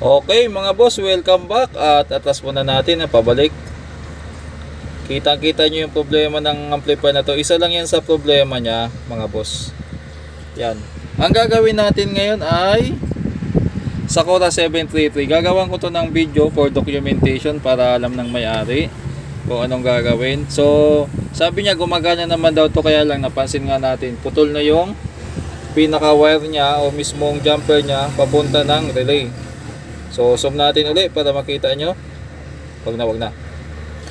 Okay mga boss, welcome back at atas muna natin na pabalik. Kitang-kita nyo yung problema ng amplifier na to. Isa lang yan sa problema niya mga boss. Yan. Ang gagawin natin ngayon ay Sakura 733. Gagawan ko to ng video for documentation para alam ng may-ari kung anong gagawin. So, sabi niya gumagana naman daw to kaya lang napansin nga natin. Putol na yung pinaka wire niya o mismong jumper niya papunta ng relay. So, zoom natin ulit para makita nyo. Wag na, wag na.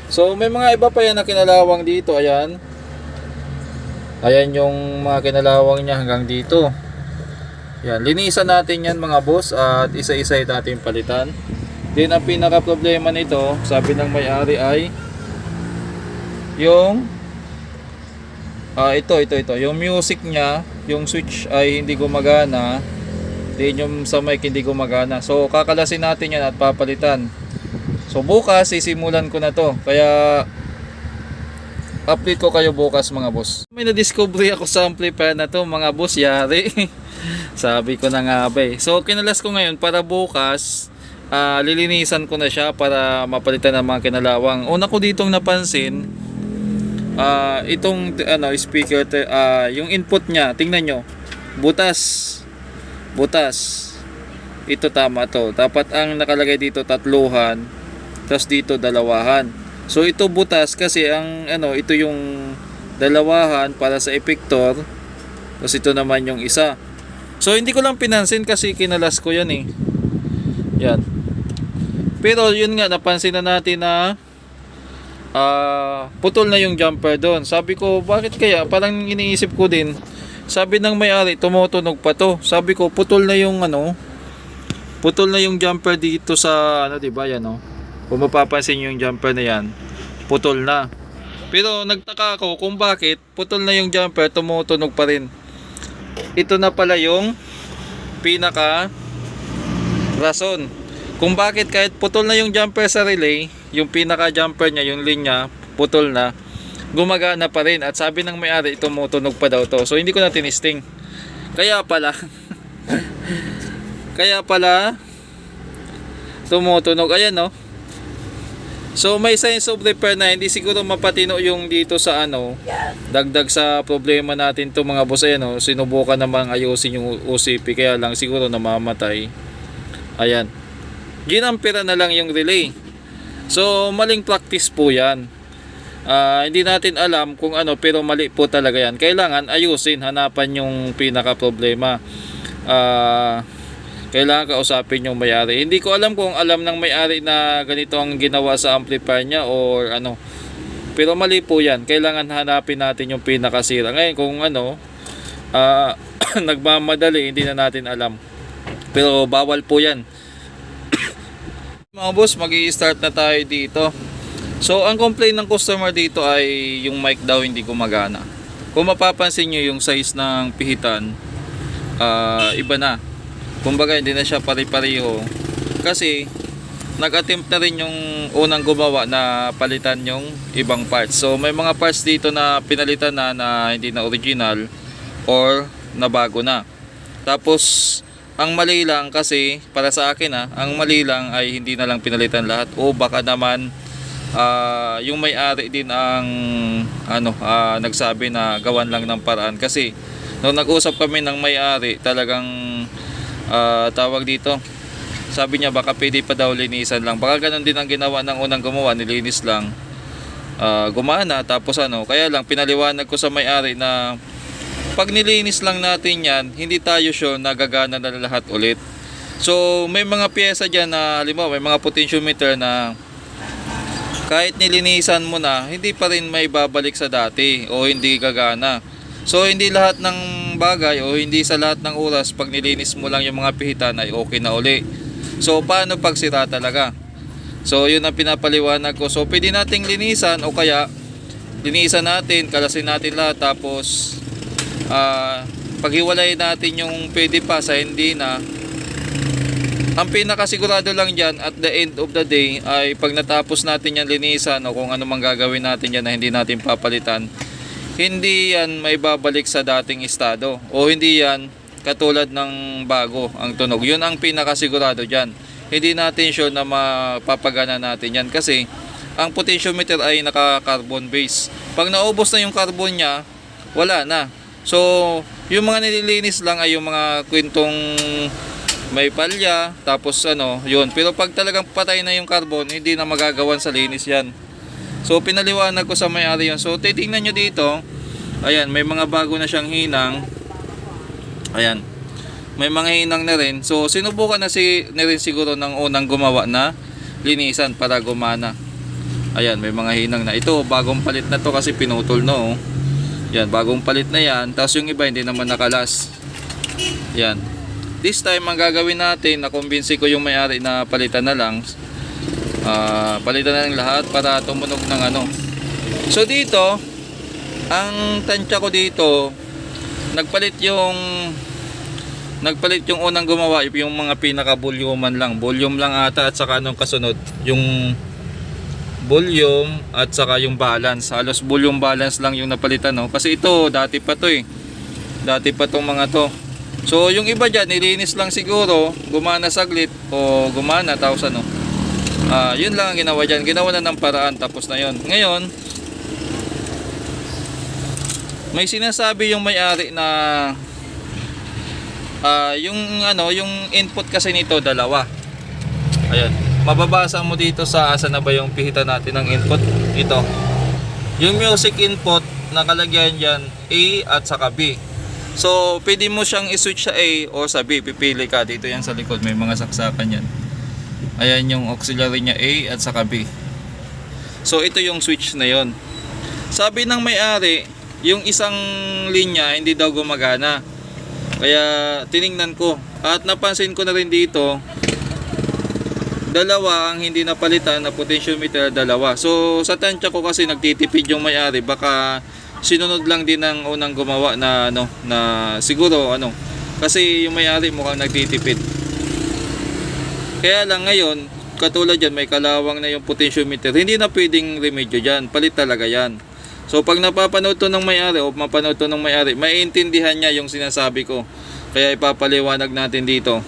So, may mga iba pa yan na kinalawang dito. Ayan. Ayan yung mga kinalawang niya hanggang dito. Yan, linisan natin yan mga boss at isa-isa natin palitan. Then, ang pinaka problema nito, sabi ng may-ari ay yung ah ito, ito, ito. Yung music niya, yung switch ay hindi gumagana. Yung sa mic hindi gumagana. So kakalasin natin yan at papalitan. So bukas sisimulan ko na to. Kaya update ko kayo bukas mga boss. May na-discovery ako sa amplifier na to mga boss. Yari. Sabi ko na nga ba eh. So kinalas ko ngayon para bukas ah, lilinisan ko na siya para mapalitan ng mga kinalawang. Una ko ditong napansin ah itong ano speaker ah, yung input niya tingnan nyo butas butas ito tama to dapat ang nakalagay dito tatluhan tapos dito dalawahan so ito butas kasi ang ano ito yung dalawahan para sa epictor tapos ito naman yung isa so hindi ko lang pinansin kasi kinalas ko yan eh yan pero yun nga napansin na natin na ah putol na yung jumper doon. Sabi ko, bakit kaya? Parang iniisip ko din. Sabi ng may-ari, tumutunog pa to. Sabi ko, putol na yung ano, putol na yung jumper dito sa ano, 'di ba? Yan oh. Kung mapapansin yung jumper na yan, putol na. Pero nagtaka ako kung bakit putol na yung jumper, tumutunog pa rin. Ito na pala yung pinaka rason kung bakit kahit putol na yung jumper sa relay, yung pinaka jumper niya, yung linya, putol na, gumagana pa rin. At sabi ng may-ari, tumutunog pa daw to. So hindi ko na tinisting. Kaya pala, kaya pala, tumutunog. Ayan no. So may signs of repair na hindi siguro mapatino yung dito sa ano dagdag sa problema natin to mga boss ayan no sinubukan namang ayusin yung OCP kaya lang siguro namamatay ayan ginampira na lang yung relay. So, maling practice po yan. Ah, hindi natin alam kung ano, pero mali po talaga yan. Kailangan ayusin, hanapan yung pinaka problema. Ah, kailangan kausapin yung may-ari. Hindi ko alam kung alam ng may-ari na ganito ang ginawa sa amplifier niya or ano. Pero mali po yan. Kailangan hanapin natin yung pinakasira. Ngayon, kung ano, ah, nagmamadali, hindi na natin alam. Pero bawal po yan. Mga boss, mag start na tayo dito. So, ang complaint ng customer dito ay yung mic daw hindi gumagana. Kung mapapansin nyo yung size ng pihitan, ah, iba na. Kumbaga, hindi na siya pare-pareho. Kasi, nag-attempt na rin yung unang gumawa na palitan yung ibang parts. So, may mga parts dito na pinalitan na na hindi na original or na bago na. Tapos, ang mali lang kasi para sa akin ha, ang mali lang ay hindi na lang pinalitan lahat o baka naman ah, yung may-ari din ang ano ah, nagsabi na gawan lang ng paraan. Kasi nung nag-usap kami ng may-ari talagang ah, tawag dito sabi niya baka pwede pa daw linisan lang. Baka ganun din ang ginawa ng unang gumawa nilinis lang. Ah, gumana tapos ano kaya lang pinaliwanag ko sa may-ari na pag nilinis lang natin yan, hindi tayo sure na gagana na lahat ulit. So, may mga pyesa dyan na, halimbawa, may mga potentiometer na kahit nilinisan mo na, hindi pa rin may babalik sa dati o hindi gagana. So, hindi lahat ng bagay o hindi sa lahat ng oras pag nilinis mo lang yung mga pihitan ay okay na uli. So, paano pag sira talaga? So, yun ang pinapaliwanag ko. So, pwede nating linisan o kaya linisan natin, kalasin natin lahat tapos ah paghiwalay natin yung pwede pa sa hindi na ang pinakasigurado lang dyan at the end of the day ay pag natapos natin yan linisan o kung ano mang gagawin natin yan na hindi natin papalitan hindi yan may babalik sa dating estado o hindi yan katulad ng bago ang tunog yun ang pinakasigurado dyan hindi natin sure na mapapagana natin yan kasi ang potentiometer ay naka-carbon base. Pag naubos na yung carbon niya, wala na. So, yung mga nililinis lang ay yung mga kwentong may palya, tapos ano, yun. Pero pag talagang patay na yung carbon, hindi na magagawan sa linis yan. So, pinaliwanag ko sa may-ari yun. So, titingnan nyo dito, ayan, may mga bago na siyang hinang. Ayan. May mga hinang na rin. So, sinubukan na, si, na rin siguro ng unang gumawa na linisan para gumana. Ayan, may mga hinang na. Ito, bagong palit na to kasi pinutol no. oh. Yan, bagong palit na yan. Tapos yung iba hindi naman nakalas. Yan. This time, ang gagawin natin, nakumbinsi ko yung may-ari na palitan na lang. Ah, palitan na lang lahat para tumunog ng ano. So dito, ang tansya ko dito, nagpalit yung nagpalit yung unang gumawa yung mga pinaka volume lang. Volume lang ata at saka anong kasunod? Yung volume at saka yung balance. Halos volume balance lang yung napalitan no? Kasi ito dati pa to eh. Dati pa tong mga to so yung iba dyan nilinis lang siguro gumana saglit o gumana tapos ano ah yun lang ang ginawa dyan. Ginawa na ng paraan tapos na yun. Ngayon may sinasabi yung may-ari na ah yung ano yung input kasi nito dalawa. Ayan mababasa mo dito sa asa na ba yung pihita natin ng input? Ito. Yung music input nakalagyan dyan A at saka B so pwede mo siyang i-switch sa A o sa B. Pipili ka. Dito yan sa likod. May mga saksakan yan. Ayan yung auxiliary niya A at saka B. So ito yung switch na yon sabi ng may-ari yung isang linya hindi daw gumagana. Kaya tiningnan ko. At napansin ko na rin dito dalawa ang hindi napalitan na potentiometer dalawa. So sa tansya ko kasi nagtitipid yung may-ari. Baka sinunod lang din ng unang gumawa na ano na siguro ano kasi yung may-ari mukhang nagtitipid. Kaya lang ngayon katulad yan may kalawang na yung potentiometer hindi na pwedeng remedyo dyan. Palit talaga yan. So pag napapanood to ng may-ari o mapanood to ng may-ari maiintindihan niya yung sinasabi ko. Kaya ipapaliwanag natin dito.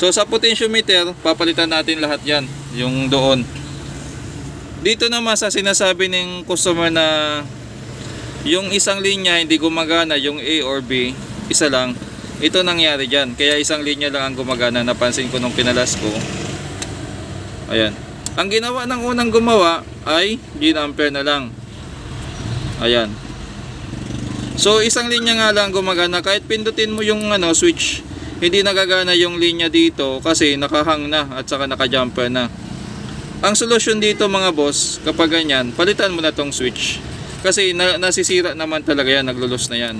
So sa potentiometer, papalitan natin lahat yan, yung doon. Dito naman sa sinasabi ng customer na yung isang linya hindi gumagana, yung A or B, isa lang. Ito nangyari dyan. Kaya isang linya lang ang gumagana. Napansin ko nung pinalas ko. Ayan. Ang ginawa ng unang gumawa ay ginampere na lang. Ayan. So isang linya nga lang gumagana kahit pindutin mo yung ano switch hindi nagagana yung linya dito kasi nakahang na at saka nakajumper na. Ang solusyon dito mga boss, kapag ganyan, palitan mo na tong switch. Kasi na, nasisira naman talaga yan, naglulos na yan.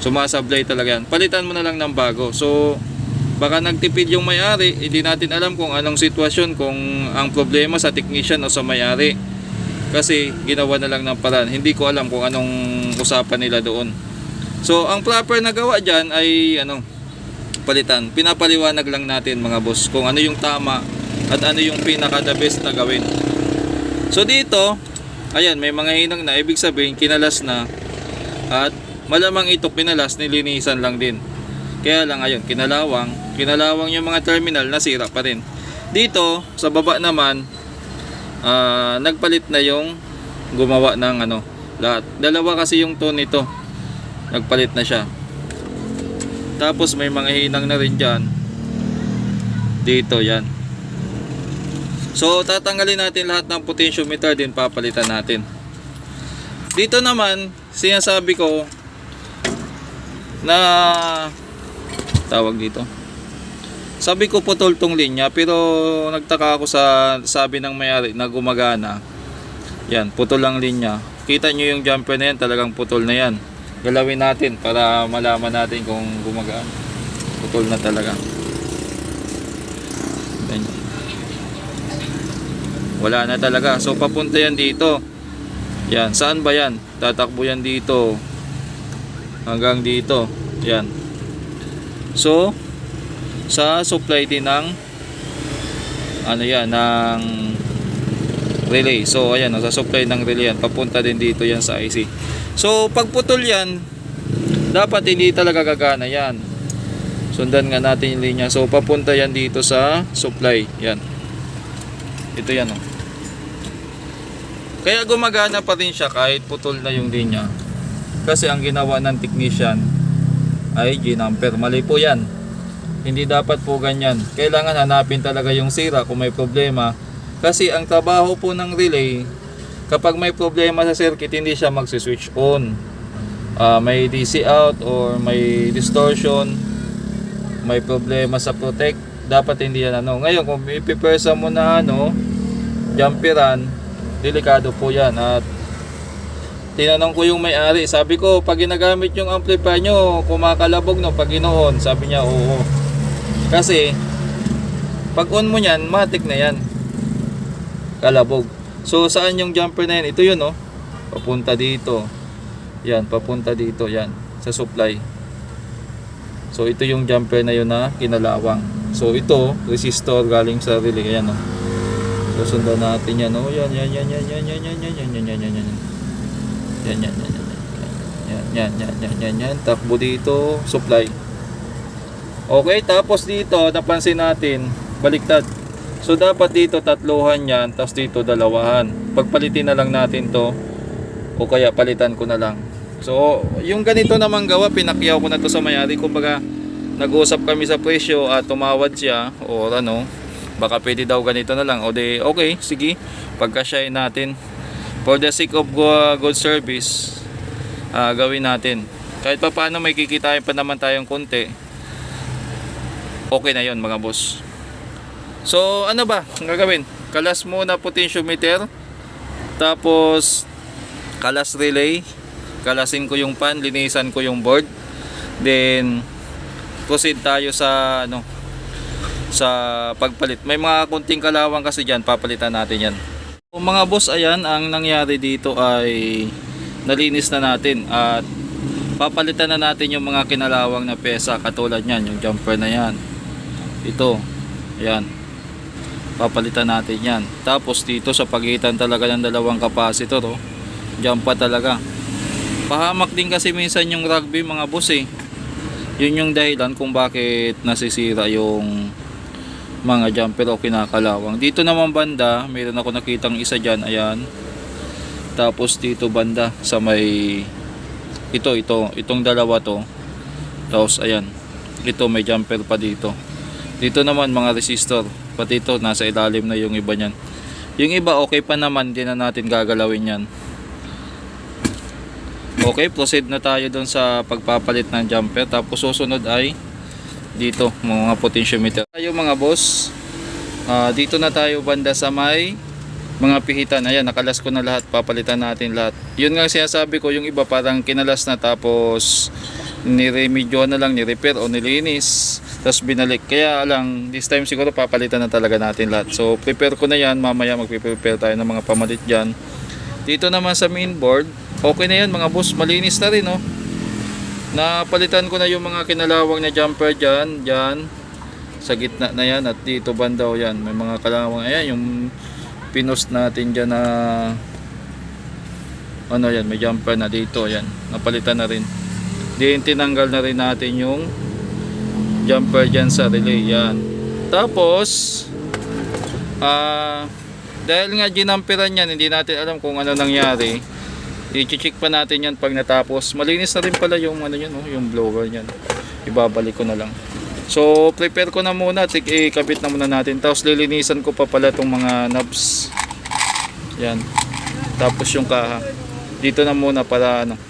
Sumasablay talaga yan. Palitan mo na lang ng bago. So, baka nagtipid yung may-ari, hindi natin alam kung anong sitwasyon, kung ang problema sa technician o sa may-ari. Kasi ginawa na lang ng paraan. Hindi ko alam kung anong usapan nila doon. So, ang proper na gawa dyan ay ano, palitan. Pinapaliwanag lang natin mga boss kung ano yung tama at ano yung pinaka the best na gawin. So dito, ayan may mga hinang na ibig sabihin kinalas na at malamang ito pinalas nilinisan lang din. Kaya lang ayun, kinalawang, kinalawang yung mga terminal nasira pa rin. Dito sa baba naman ah, nagpalit na yung gumawa ng ano lahat. Dalawa kasi yung tone nito. Nagpalit na siya. Tapos may mga hinang na rin dyan. Dito yan. So tatanggalin natin lahat ng potentiometer din papalitan natin. Dito naman sinasabi ko na tawag dito. Sabi ko putol tong linya pero nagtaka ako sa sabi ng mayari na gumagana. Yan, putol lang linya. Kita nyo yung jumper na yan, talagang putol na yan galawin natin para malaman natin kung gumagaan putol na talaga Ganyan. Wala na talaga. So papunta yan dito. Yan. Saan ba yan? Tatakbo yan dito. Hanggang dito. Yan. So sa supply din ng ano yan ng relay. So ayan sa supply ng relay yan. Papunta din dito yan sa IC So, pag putol yan, dapat hindi talaga gagana yan. Sundan nga natin yung linya. So, papunta yan dito sa supply. Yan. Ito yan, oh. Kaya gumagana pa rin siya kahit putol na yung linya. Kasi ang ginawa ng technician ay ginamper. Mali po yan. Hindi dapat po ganyan. Kailangan hanapin talaga yung sira kung may problema. Kasi ang trabaho po ng relay, kapag may problema sa circuit, hindi siya magsiswitch on. Ah, may DC out or may distortion, may problema sa protect, dapat hindi yan ano. Ngayon, kung ipipersa mo na ano, jumperan, delikado po yan. At tinanong ko yung may-ari, sabi ko, pag ginagamit yung amplifier nyo, kumakalabog no, pag ginoon, sabi niya, oo. Kasi, pag on mo yan, matik na yan. Kalabog. So, saan yung jumper na yan? Ito yun, oh. Papunta dito. Yan, papunta dito, yan. Sa supply. So, ito yung jumper na yun na kinalawang. So, ito, resistor galing sa relay. Ayan, oh. So, sundan natin yan, oh. Yan, yan, yan, yan, yan, yan, yan, yan, yan, yan, yan, yan, yan. Yan, yan, yan, yan. Yan, yan, yan, yan, yan. Takbo dito, supply. Okay, tapos dito, napansin natin, baliktad. So, dapat dito tatluhan yan, tapos dito dalawahan. Pagpalitin na lang natin to, o kaya palitan ko na lang. So, yung ganito namang gawa, pinakyaw ko na to sa mayari. Kumbaga, nag-uusap kami sa presyo at tumawad siya, o ano, baka pwede daw ganito na lang. O de, okay, sige, pagkasyahin natin. For the sake of go- good service, ah, gawin natin. Kahit pa paano may kikitain pa naman tayong konti, okay na yon mga boss. So, ano ba ang gagawin? Kalas muna potentiometer, tapos kalas relay, kalasin ko yung pan, linisan ko yung board, then proceed tayo sa ano sa pagpalit. May mga kunting kalawang kasi diyan, papalitan natin 'yan. So, mga boss, ayan ang nangyari dito ay nalinis na natin at papalitan na natin yung mga kinalawang na pesa katulad niyan, yung jumper na 'yan. Ito. Ayan papalitan natin yan tapos dito sa pagitan talaga ng dalawang capacitor oh, pa talaga pahamak din kasi minsan yung rugby mga boss eh yun yung dahilan kung bakit nasisira yung mga jumper o kinakalawang. Dito naman banda mayroon ako nakitang isa dyan ayan. Tapos dito banda sa may ito ito itong dalawa to. Tapos ayan ito may jumper pa dito. Dito naman mga resistor pati ito nasa ilalim na yung iba niyan. Yung iba okay pa naman hindi na natin gagalawin yan okay proceed na tayo doon sa pagpapalit ng jumper. Tapos susunod ay dito mga potentiometer tayo mga boss. Ah, dito na tayo banda sa may mga pihitan. Ayan nakalas ko na lahat. Papalitan natin lahat. Yun nga sinasabi ko yung iba parang kinalas na tapos niremedyo na lang ni-repair o nilinis. Tapos binalik. Kaya lang this time siguro papalitan na talaga natin lahat. So prepare ko na yan. Mamaya magpe-prepare tayo ng mga pamalit dyan. Dito naman sa main board okay na yan mga boss. Malinis na rin no napalitan ko na yung mga kinalawang na jumper dyan dyan. Sa gitna na yan at dito bandaw yan. May mga kalawang ayan yung pinost natin dyan na ano yan may jumper na dito yan napalitan na rin. Din tinanggal na rin natin yung jumper dyan sa relay yan. Tapos ah dahil nga ginamperan yan hindi natin alam kung ano nangyari i-check pa natin yan pag natapos. Malinis na rin pala yung ano yan oh, yung blower yan ibabalik ko na lang. So prepare ko na muna. Tik ikabit na muna natin. Tapos lilinisan ko pa pala itong mga knobs yan. Tapos yung kaha. Dito na muna para ano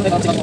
Terima kasih.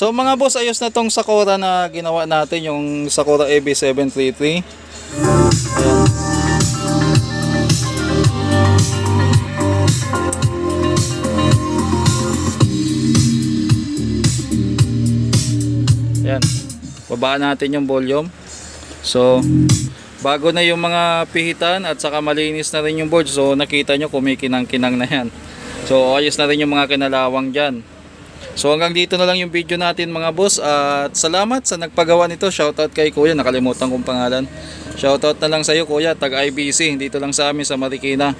So mga boss, ayos na tong Sakura na ginawa natin, yung Sakura AB733. Ayan. Ayan. Babaan natin yung volume. So, bago na yung mga pihitan at saka malinis na rin yung board. So, nakita nyo kumikinang-kinang na yan. So, ayos na rin yung mga kinalawang dyan. So, hanggang dito na lang yung video natin mga boss. At salamat sa nagpagawa nito. Shoutout kay Kuya. Nakalimutan kong pangalan. Shoutout na lang sa iyo Kuya. Tag IBC. Dito lang sa amin sa Marikina.